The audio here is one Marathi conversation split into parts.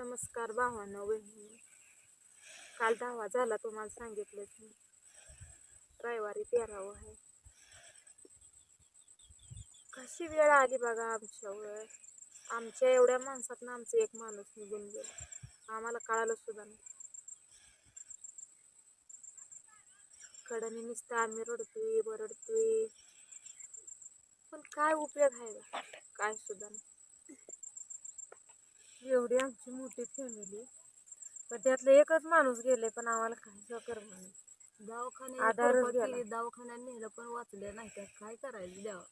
नमस्कार भावानं बहिणी. काल दहावा झाला तुम्हाला सांगितलंच मी. रविवारी तेरावं आहे. कशी वेळ आली बघा आमच्यावर. आमच्या एवढ्या माणसातनं आमचं एक माणूस निघून गेला. आम्हाला कळालं सुद्धा नाही. कडाने नुसतं आम्ही रडतोय बरडतोय. पण काय उपयोग आहे काय सुद्धा नाही. एवढी आमची मोठी फॅमिली पण त्यातलं एकच माणूस गेले पण आम्हाला काही कर नाही. दवाखान्यात आधारच गेला. दवाखान्यात नेलं पण वाचले नाही तर काय करायचं देवा?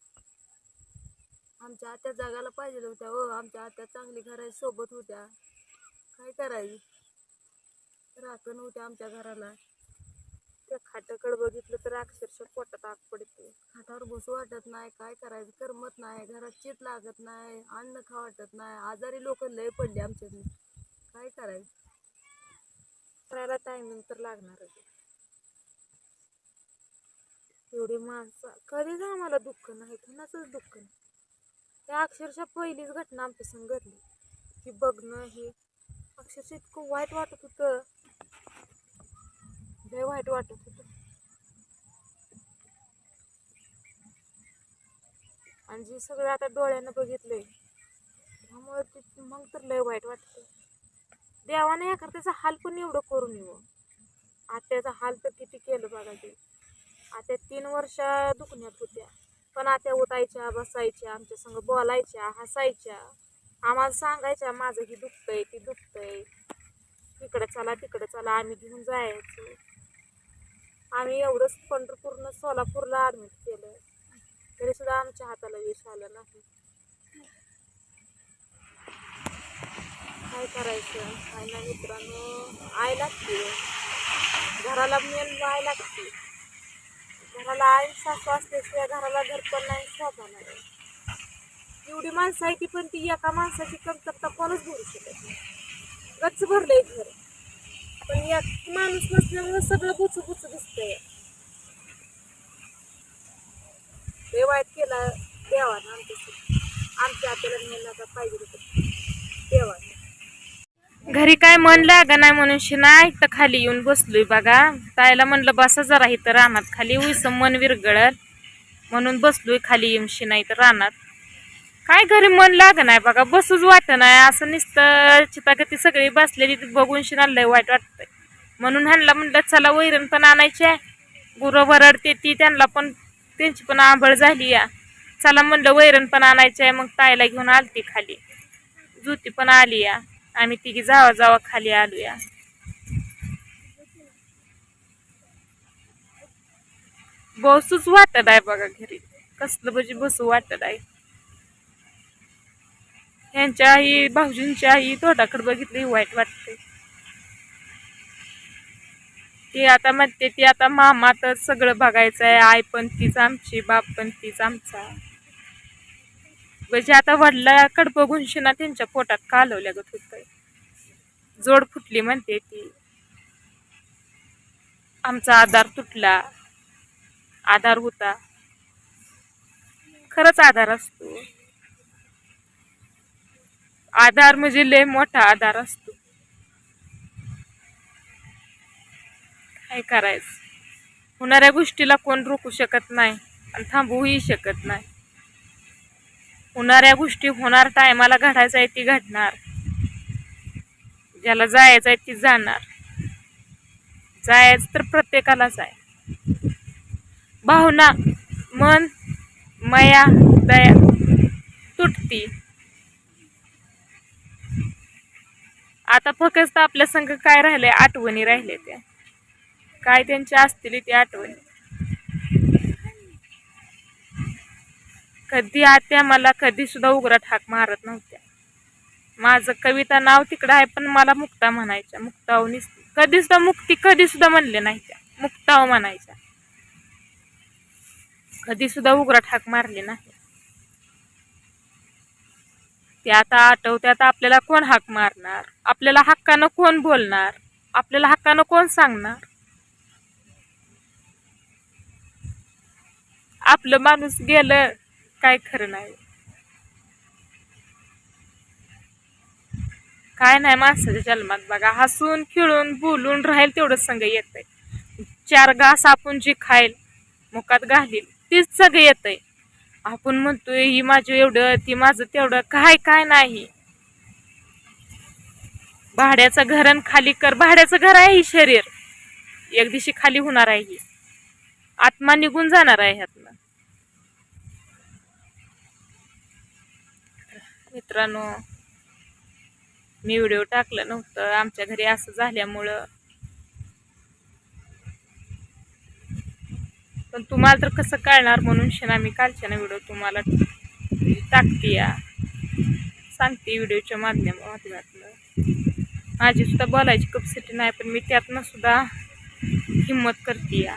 आमच्या आत्या जगायला पाहिजे होत्या हो. आमच्या आत्या चांगली घराची सोबत होत्या. काय करायची? राखण होत्या आमच्या घराला. त्या खाटाकडे बघितलं तर अक्षरशः पोटात आग पडते. खाटावर बसू वाटत नाही काय करायचं? करमत नाही घरात चित लागत नाही अन्न खा वाटत नाही. आजारी लोक लय पडले आमच्यातली. काय करायचं? करायला टायमिंग तर लागणारच. एवढी माणसं. कधीच आम्हाला दुःख नाही कुणाचंच दुःख नाही. त्या अक्षरशः पहिलीच घटना आमच्या घडली. की बघणं हे अक्षरशः इतकं वाईट वाटत होतं. लय वाईट वाटत होतं. आणि जे सगळं आता डोळ्यानं बघितलंय त्यामुळे ते मग तर लय वाईट वाटतं देवाने एखाद्याचा हाल पण एवढं करून येऊ. आत्याचा हाल तर किती केलं बघा ते. आत्या तीन वर्ष दुखण्यात होत्या. पण आत्या उठायच्या बसायच्या आमच्या संग बोलायच्या हसायच्या. आम्हाला सांगायच्या माझं ही दुखतंय ती दुखतंय. तिकडे चला तिकडे चला आम्ही घेऊन जायचं. आम्ही एवढंच पंढरपूरनं सोलापूरला ॲडमिट केलं तरी सुद्धा आमच्या हाताला यश आलं नाही. काय करायचं? काय नाही मित्रांनो आय लागते. घराला मेन आय लागते. घराला आई सासू असल्याशिवाय घराला घर पण नाही शोभा नाही. एवढी माणसं आहे ती पण ती एका माणसाची कमतरता कोणच भरू शकत नाही. गच्च भरलंय घर. पण या माणूस नसल्यामुळे सगळं बुचू बुचू दिसतंय. ते वाईट केला देवानं आमच्या आमच्या आपल्याला नेला पाहिजे होतं. देवानं. घरी काय मन लागा नाही म्हणून शिनाय तर खाली येऊन बसलोय बघा. तायला म्हणलं बसा जरा इथं रानात. खाली उस मन विरगळल. म्हणून बसलोय खाली येऊन नाही तर रानात. काय घरी मन लाग नाही बघा बसूच वाटत नाही. असं नुसतं चितागती सगळी बसलेली बघून शिनाला वाईट वाटतंय. म्हणून ह्यांना म्हणलं चला वैरण पण आणायची आहे. गुरं भरडते ती त्यांना पण त्यांची पण आंबळ झाली या. चला म्हणलं वैरण पण आणायची आहे. मग ताईला घेऊन आलती खाली. जुती पण आली या. आम्ही तिघी जावा जावा खाली आलूया बसूच वाटत आहे बघा घरी. कसलं म्हणजे बसू वाटत आहे. ह्यांच्या आई भाऊजींच्या आई तोंडाकडे बघितली वाईट वाटते. ती आता म्हणते ती आता मामा तर सगळं बघायचं आहे आई पण तीच आमची बाप पण तीच आमचा. म्हणजे आता वडिलाकडे बघून शिना त्यांच्या पोटात कालवल्या गत होत जोड फुटली म्हणते ती. आमचा आधार तुटला. आधार होता. खरंच आधार असतो. आधार म्हणजे लय मोठा आधार असतो. काय करायचं? होणाऱ्या गोष्टीला कोण रोखू शकत नाही आणि थांबवूही शकत नाही. होणाऱ्या गोष्टी होणार टायमाला घडायचं आहे ती घडणार. ज्याला जायचं आहे ती जाणार. जायचं तर प्रत्येकालाच आहे. भावना मन मया दया तुटती आता फक्त आपल्या संघ काय राहिले आठवणी राहिले त्या. काय त्यांच्या असतील त्या आठवणी. कधी आत्या मला कधी सुद्धा उघरात हाक मारत नव्हत्या. माझं कविता नाव तिकडं आहे पण मला मुक्ता म्हणायच्या. मुक्तावनी कधी सुद्धा मुक्ती कधी सुद्धा म्हणले नाही त्या. मुक्ताव म्हणायच्या. कधी सुद्धा उघरात हाक मारली नाही. ते आता आठवते आता आपल्याला कोण हाक मारणार? आपल्याला हक्कानं कोण बोलणार? आपल्याला हक्कानं कोण सांगणार? आपलं माणूस गेलं काय खरं नाही. काय नाही माणसाच्या जन्मात बघा हसून खिळून बोलून राहील तेवढंच संग येतंय. चार घास आपण जी खाईल मुखात घालील तीच सगळं येतंय. आपण म्हणतोय ही माझं एवढं ती माझं तेवढं काय काय नाही. भाड्याचं घर खाली कर भाड्याचं घर आहे ही शरीर. एक दिवशी खाली होणार आहे ही. आत्मा निघून जाणार आहे ह्यातनं. मित्रांनो मी व्हिडिओ टाकलं नव्हतं. आमच्या घरी असं झाल्यामुळं पण तुम्हाला तर कसं कळणार म्हणून शेना मी कालच्या व्हिडिओ तुम्हाला टाकते या. सांगते व्हिडिओच्या माध्यम माध्यमातून. माझी सुद्धा बोलायची कपॅसिटी नाही पण मी त्यातनं सुद्धा हिंमत करते या.